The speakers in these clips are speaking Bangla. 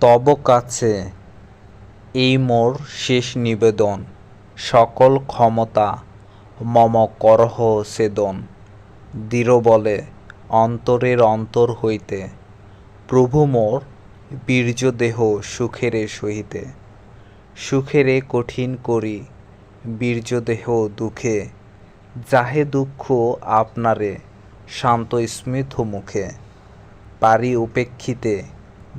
তব কাছে, এই মোর শেষ নিবেদন, সকল ক্ষমতা মম করহ ছেদন দৃঢ় বলে, অন্তরের অন্তর হইতে, প্রভু মোর বীর্যদেহ সুখেরে সহিতে। সুখেরে কঠিন করি বীর্যদেহ দুঃখে, যাহে দুঃখ আপনারে শান্ত স্মিত মুখে। পারি উপেক্ষিতে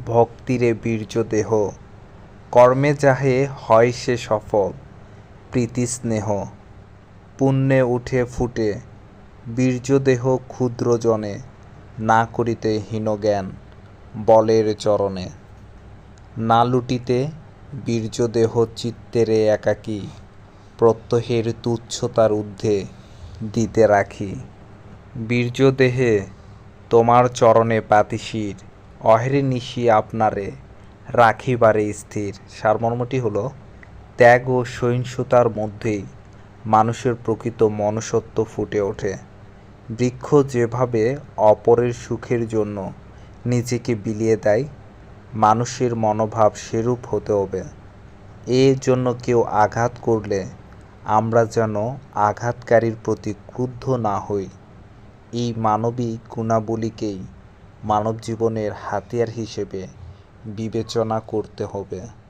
ভক্তিরে বীর্য দেহ। কর্মে যাহে হয় সে সফল, প্রীতি স্নেহ। পুণ্যে উঠে ফুটে, বীর্য দেহ ক্ষুদ্র জনে, না করিতে হীন জ্ঞান, বলের চরণে। না লুটিতে বীর্য দেহ চিত্তেরে একাকী, প্রত্যহের তুচ্ছতার ঊর্ধ্বে দিতে রাখি। বীর্য দেহে তোমার চরণে পাতিশির অহেরে নিশি আপনারে রাখিবারে স্থির। সারমর্মটি হলো, ত্যাগ ও সহিংসতার মধ্যেই মানুষের প্রকৃত মনুষ্যত্ব ফুটে ওঠে। বৃক্ষ যেভাবে অপরের সুখের জন্য নিজেকে বিলিয়ে দেয়, মানুষের মনোভাব সেরূপ হতে হবে। এর জন্য কেউ আঘাত করলে আমরা যেন আঘাতকারীর প্রতি ক্রুদ্ধ না হই। এই মানবিক গুণাবলীকেই মানব জীবনের হাতিয়ার হিসেবে বিবেচনা করতে হবে।